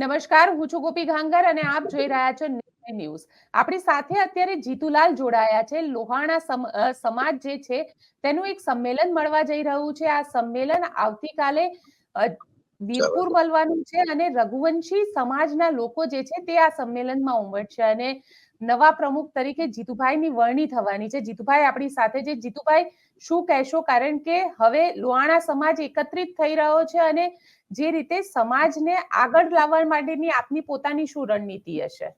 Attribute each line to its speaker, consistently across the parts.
Speaker 1: નમસ્કાર, હું છું ગોપી ઘાંગર અને આપ જોઈ રહ્યા છો ન્યૂઝ. આપણી સાથે અત્યારે જીતુલાલ જોડાયા છે. લોહાણા સમ- સમાજ જે છે, તેનું એક સંમેલન મળવા જઈ રહ્યું છે. આ સંમેલન આવતીકાલે વીરપુર મળવાનું છે અને રઘુવંશી સમાજના લોકો જે છે તે આ સંમેલનમાં ઉમટશે અને નવા પ્રમુખ તરીકે જીતુભાઈની વરણી થવાની છે. જીતુભાઈ આપણી સાથે છે. જીતુભાઈ શું કહેશો? કારણ કે હવે લોહાણા સમાજ એકત્રિત થઈ રહ્યો છે અને જે રીતે સમાજને આગળ લાવવા માટેની આપની પોતાની શું રણનીતિ હશે?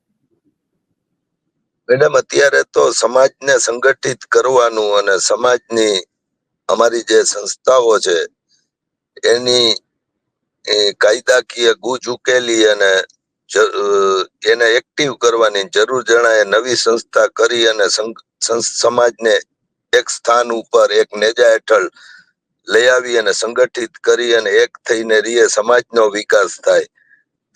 Speaker 2: મેડમ અત્યારે તો સમાજને સંગઠિત કરવાનું અને સમાજની અમારી જે સંસ્થાઓ છે એની કાયદાકીય ગુજ ઉકેલી અને એને એક્ટિવ કરવાની જરૂર જણાય નવી સંસ્થા કરી અને સમાજને એક સ્થાન ઉપર, એક નેજા હેઠળ લઈ આવી અને સંગઠિત કરી અને એક થઈને રીએ સમાજનો વિકાસ થાય.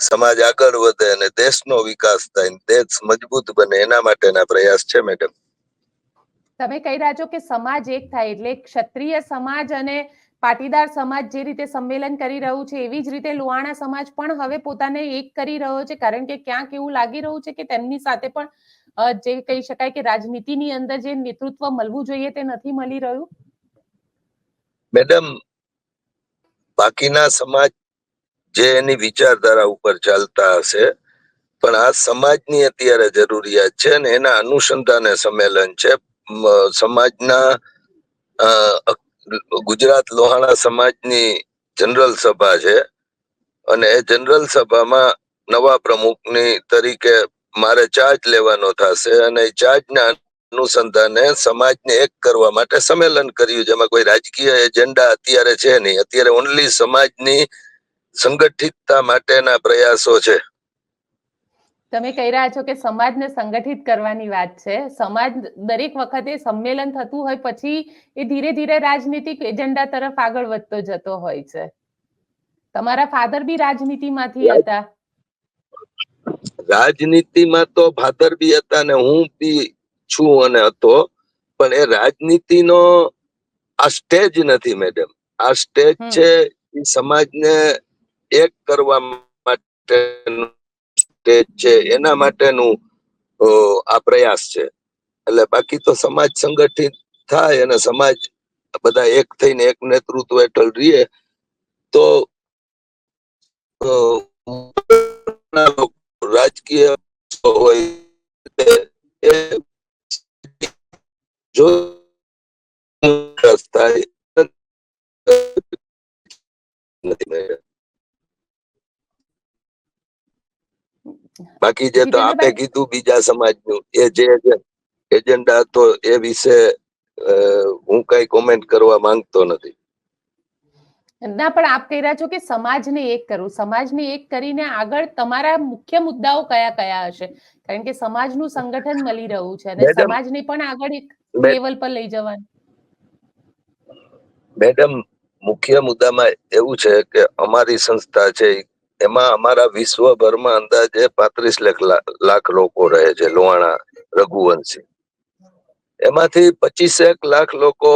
Speaker 2: સમાજ આગળ વધે અને દેશનો વિકાસ થાય. દેશ મજબૂત બને. એના માટેના પ્રયાસ છે, મેડમ.
Speaker 1: તમે કહી રહ્યા છો કે સમાજ એક થાય એટલે ક્ષત્રિય સમાજ અને પાટીદાર સમાજ જે રીતે સંમેલન કરી રહ્યું છે, એવી જ રીતે લોહાણા સમાજ પણ હવે પોતાને એક કરી રહ્યો છે. કારણ કે ક્યાંક એવું લાગી રહ્યું છે કે તેમની સાથે પણ જે કહી શકાય કે રાજનીતિની અંદર જે નેતૃત્વ મળવું જોઈએ તે નથી મળી રહ્યું.
Speaker 2: મેડમ, બાકીના સમાજ જે એની વિચારધારા ઉપર ચાલતા હશે, પણ આ સમાજની અત્યારે જરૂરિયાત છે ને એના અનુસંધાને સંમેલન છે. સમાજના ગુજરાત લોહાણા સમાજની જનરલ સભા છે. અને એ જનરલ સભામાં નવા પ્રમુખની તરીકે મારે ચાર્જ લેવાનો થશે અને ચાર્જના અનુસંધાને સમાજને એક કરવા માટે સંમેલન કર્યું, જેમાં કોઈ રાજકીય એજન્ડા અત્યારે છે નહીં. અત્યારે ઓનલી સમાજની સંગઠિતતા માટેના પ્રયાસો છે.
Speaker 1: તમે કહી રહ્યા છો કે સમાજને સંગઠિત કરવાની વાત છે. સમાજ દરેક વખતે સંમેલન થતું હોય પછી એ ધીરે ધીરે રાજનીતિક એજન્ડા તરફ આગળ વધતો જતો હોય છે. તમારા ફાધર બી રાજનીતિમાંથી હતા?
Speaker 2: રાજનીતિમાં તો ફાધર બી હતા ને હું બી છું અને હતો. પણ એ રાજનીતિનો આ સ્ટેજ નથી મેડમ. આ સ્ટેજ છે એ સમાજને એક કરવા માટે સ્ટેજ છે, એના માટેનું આ પ્રયાસ છે. એટલે બાકી તો સમાજ સંગઠિત થાય અને સમાજ બધા એક થઈને એક નેતૃત્વ હેઠળ રહીએ, તો રાજકીય હોય જો બાકી જે તો આપે કીધું બીજા સમાજનું એ જે એજન્ડા હતો એ વિશે હું કઈ કોમેન્ટ કરવા માંગતો નથી.
Speaker 1: ના પણ આપ કહી રહ્યા છો કે સમાજને એક કરવું. સમાજને એક કરીને આગળ તમારા મુખ્ય મુદ્દાઓ કયા કયા હશે? કારણ કે સમાજનું સંગઠન મળી રહ્યું છે અને સમાજને પણ આગળ એક લેવલ પર લઈ જવાનું.
Speaker 2: મેડમ મુખ્ય મુદ્દામાં એવું છે કે અમારી સંસ્થા છે એમાં અમારા વિશ્વભરમાં અંદાજે પાંત્રીસ લાખ લાખ લોકો રહે છે, લોહાણા, રઘુવંશી એમાંથી પચીસેક લાખ લોકો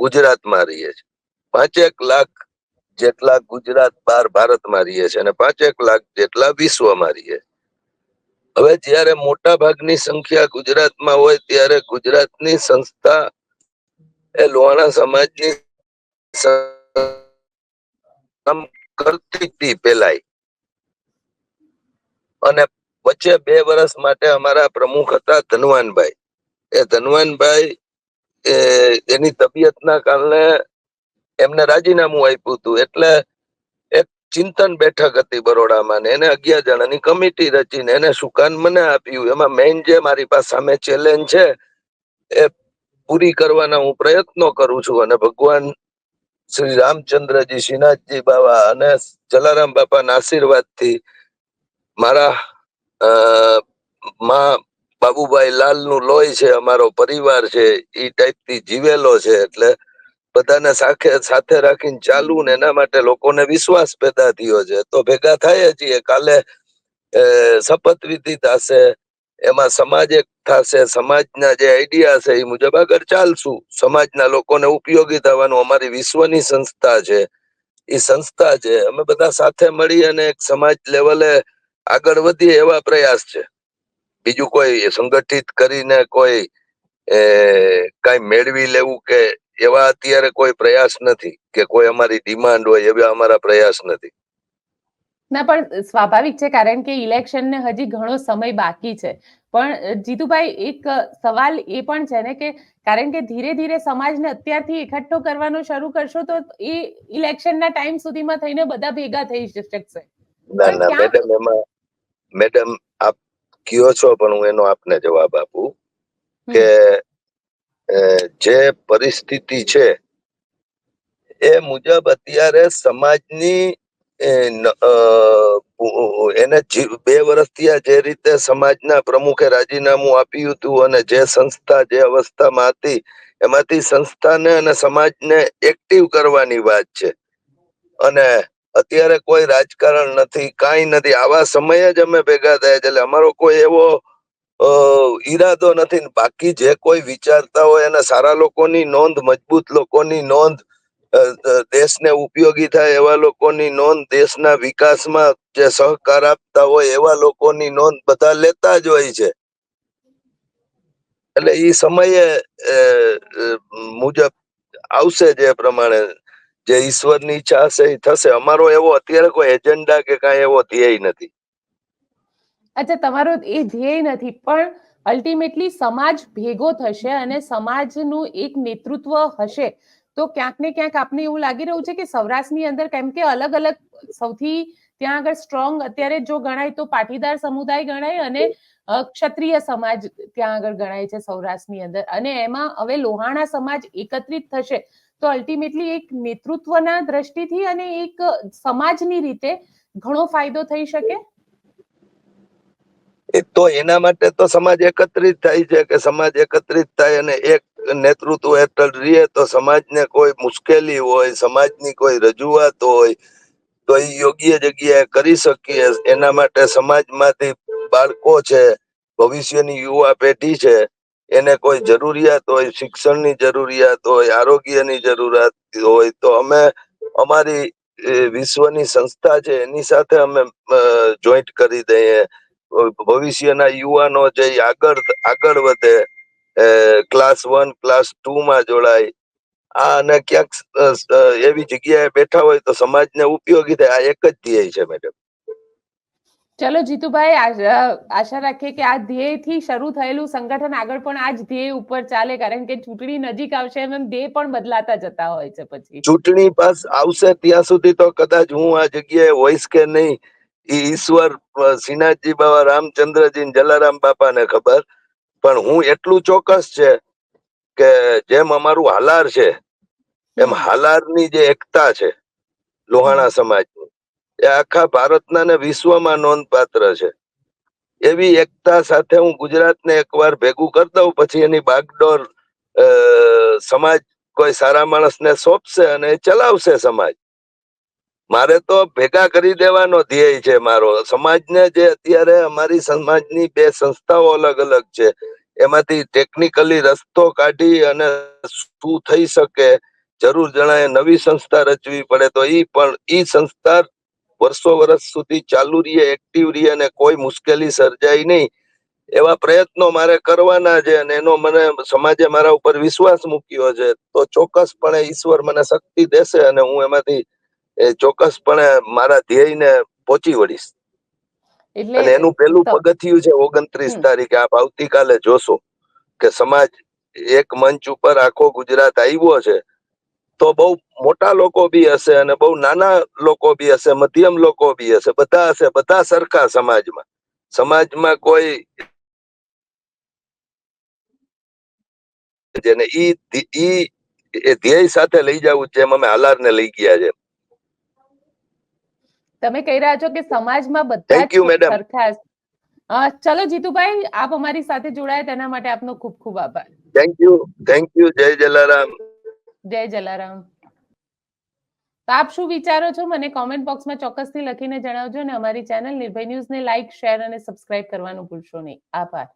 Speaker 2: ગુજરાતમાં રહીએ છે પાંચેક લાખ જેટલા ગુજરાત બહાર ભારતમાં રહીએ છે અને પાંચેક લાખ જેટલા વિશ્વમાં રહીએ. હવે જ્યારે મોટા ભાગની સંખ્યા ગુજરાતમાં હોય ત્યારે ગુજરાતની સંસ્થા એ લોહાણા સમાજની કરતી હતી પેલાય. અને વચ્ચે બે વર્ષ માટે અમારા પ્રમુખ હતા ધનવાનભાઈ. એ ધનવાનભાઈ એની તબિયતના કારણે એમને રાજીનામું આપ્યું હતું. એટલે એક ચિંતન બેઠક હતી બરોડામાં ને એને અગિયાર જણાની કમિટી રચીને એને સુકાન મને આપ્યું. એમાં મેઇન જે મારી પાસે સામે ચેલેન્જ છે, એ પૂરી કરવાના હું પ્રયત્નો કરું છું અને ભગવાન શ્રી રામચંદ્રજી શ્રીનાથજી બાબા અને જલારામ બાપાના આશીર્વાદથી મારા માં બાબુભાઈ લાલનું લોહી છે, અમારો પરિવાર છે ઈ ટાઈપથી જીવેલો છે, એટલે બધાને સાથે સાથે રાખીને ચાલવું ને એના માટે લોકોને વિશ્વાસ પેદા થયો છે. તો ભેગા થાય છીએ કાલે શપથવિધિ થશે. એમાં સમાજ એક થશે, સમાજના જે આઈડિયા છે એ મુજબ આગળ ચાલશું. સમાજના લોકોને ઉપયોગી થવાનું અમારી વિશ્વની સંસ્થા છે. એ સંસ્થા છે. અમે બધા સાથે મળી અને એક સમાજ લેવલે આગળ વધીએ એવા પ્રયાસ છે. બીજું કોઈ સંગઠિત કરીને કોઈ, એ, કઈ મેળવી લેવું કે એવા અત્યારે કોઈ પ્રયાસ નથી કે કોઈ અમારી ડિમાન્ડ હોય એવા અમારા પ્રયાસ નથી.
Speaker 1: ના પણ સ્વાભાવિક છે કારણ કે ઇલેક્શનને હજી ઘણો સમય બાકી છે. પણ જીતુભાઈ એક સવાલ એ પણ છે ને કે કારણ કે ધીરે ધીરે સમાજને અત્યારથી એકઠો કરવાનો શરૂ કરશો તો એ ઇલેક્શનના ટાઈમ સુધીમાં થઈને બધા ભેગા થઈ શકશે.
Speaker 2: ના ના મેડમ એમાં મેડમ આપ કયો છો પણ હું એનો આપને જવાબ આપું કે જે પરિસ્થિતિ છે એ મુજબ અત્યારે સમાજની ન- એને બે વર્ષથી આ જે રીતે સમાજના પ્રમુખે રાજીનામું આપ્યું હતું અને જે સંસ્થા, જે અવસ્થામાં હતી, એમાંથી સંસ્થાને અને સમાજને એક્ટિવ કરવાની વાત છે. અને અત્યારે કોઈ રાજકારણ નથી, કાંઈ નથી. આવા સમયે જ અમે ભેગા થયા છે. એટલે અમારો કોઈ એવો ઈરાદો નથી. બાકી જે કોઈ વિચારતા હોય અને સારા લોકોની નોંધ, મજબૂત લોકોની નોંધ દેશને ઉપયોગી થાય એવા લોકોની નોંધ દેશના વિકાસમાં જે સહકાર આપતા હોય એવા લોકોની નોંધ બધા લેતા જ હોય છે. એટલે એ સમયે મુજબ આવશે જે પ્રમાણે, જે ઈશ્વરની ઈચ્છા હશે એ થશે. અમારો એવો અત્યારે કોઈ એજન્ડા કે કાંઈ એવો ધ્યેય નથી.
Speaker 1: અચ્છા, તમારો એ ધ્યેય નથી, પણ અલ્ટિમેટલી સમાજ ભેગો થશે અને સમાજનું એક નેતૃત્વ હશે. તો ક્યાંક ને ક્યાંક આપને એવું લાગી રહ્યું છે કે સૌરાષ્ટ્રની અંદર કેમ કે અલગ અલગ સૌથી ત્યાં આગળ સ્ટ્રોંગ અત્યારે જો ગણાય તો પાટીદાર સમુદાય ગણાય અને ક્ષત્રિય સમાજ ત્યાં આગળ ગણાય છે સૌરાષ્ટ્રની અંદર. અને એમાં હવે લોહાણા સમાજ એકત્રિત થશે. તો અલ્ટિમેટલી એક નેતૃત્વના દ્રષ્ટિથી અને એક સમાજની રીતે ઘણો ફાયદો થઈ શકે?
Speaker 2: તો એના માટે તો સમાજ એકત્રિત થાય છે કે સમાજ એકત્રિત થાય અને એક નેતૃત્વ હેઠળ રહીએ તો સમાજને કોઈ મુશ્કેલી હોય, સમાજની કોઈ રજૂઆત હોય, તો એ યોગ્ય જગ્યાએ કરી શકીએ. એના માટે સમાજમાંથી બાળકો છે, ભવિષ્યની યુવા પેઢી છે, એને કોઈ જરૂરિયાત હોય, શિક્ષણની જરૂરિયાત હોય, આરોગ્યની જરૂરિયાત હોય, તો અમે અમારી વિશ્વની સંસ્થા છે, એની સાથે અમે જોઈન્ટ કરી દઈએ. ભવિષ્યના યુવાનો જે આગળ આગળ વધે ક્લાસ વન ક્લાસ ટુ માં જોડાય. આ અને ક્યાંક એવી જગ્યાએ બેઠા હોય તો સમાજને ઉપયોગી થાય. આ એક જ ધ્યેય છે મેડમ
Speaker 1: ચલો જીતુભાઈ આશ- આશા રાખીએ કે આ ધ્યેયથી શરૂ થયેલું સંગઠન આગળ પણ આ જ ધ્યેય ઉપર ચાલે કારણ કે ચૂંટણી નજીક આવશે એમ ધ્યેય પણ બદલાતા જતા હોય છે પછી.
Speaker 2: ચૂંટણી પાસ આવશે ત્યાં સુધી તો કદાચ હું આ જગ્યાએ હોઈશ કે નહીં ઈશ્વર શ્રીનાથજી બાબા રામચંદ્રજી જલારામ જલારામ બાપાને ખબર. પણ હું એટલું ચોક્કસ છે કે જેમ અમારું હાલાર છે એમ હાલારની જે એકતા છે લોહાણા સમાજની એ આખા ભારતના ને વિશ્વમાં નોંધપાત્ર છે. એવી એકતા સાથે હું ગુજરાતને એકવાર ભેગું કરી દઉં પછી એની બાગડોર સમાજ કોઈ સારા માણસને સોંપશે અને એ ચલાવશે સમાજ. મારે તો ભેગા કરી દેવાનો ધ્યેય છે મારો. સમાજને જે અત્યારે અમારી સમાજની બે સંસ્થાઓ અલગ અલગ છે. એમાંથી ટેકનિકલી રસ્તો કાઢી અને શું થઈ શકે જરૂર જણાય નવી સંસ્થા રચવી પડે તો ઈ પણ, ઈ સંસ્થા વર્ષો વર્ષ સુધી ચાલુ રહીએ એક્ટિવ રહીએ અને કોઈ મુશ્કેલી સર્જાય નહીં. એવા પ્રયત્નો મારે કરવાના છે અને એનો મને સમાજે મારા ઉપર વિશ્વાસ મૂક્યો છે. તો ચોક્કસપણે ઈશ્વર મને શક્તિ દેશે અને હું એમાંથી એ ચોક્કસપણે મારા ધ્યેયને પહોંચી વળીશ. અને એનું પેલું પગથિયું છે ઓગણત્રીસ તારીખે આપ આવતીકાલે જોશો કે સમાજ એક મંચ ઉપર આખો ગુજરાત આવ્યો છે તો બહુ મોટા લોકો બી હશે અને બહુ નાના લોકો બી હશે મધ્યમ લોકો બી હશે બધા હશે બધા સરખા સમાજમાં. સમાજમાં કોઈ જેને ઈ ઈ એ ધ્યેય સાથે લઈ જવું જેમ અમે હાલારને લઈ ગયા છે.
Speaker 1: તમે કહી રહ્યા છો કે સમાજમાં બધા સરખા ચલો જીતુભાઈ આપ અમારી સાથે જોડાયા તેના માટે આપનો ખૂબ ખૂબ આભાર.
Speaker 2: થેન્ક યુ થેન્ક યુ જય જલારામ.
Speaker 1: જય જલારામ. તો આપ શું વિચારો છો? મને કોમેન્ટ બોક્સમાં ચોક્કસથી લખીને જણાવજો અને અમારી ચેનલ નિર્ભય ન્યૂઝને લાઇક શેર અને સબસ્ક્રાઇબ કરવાનું ભૂલશો નહીં. આભાર.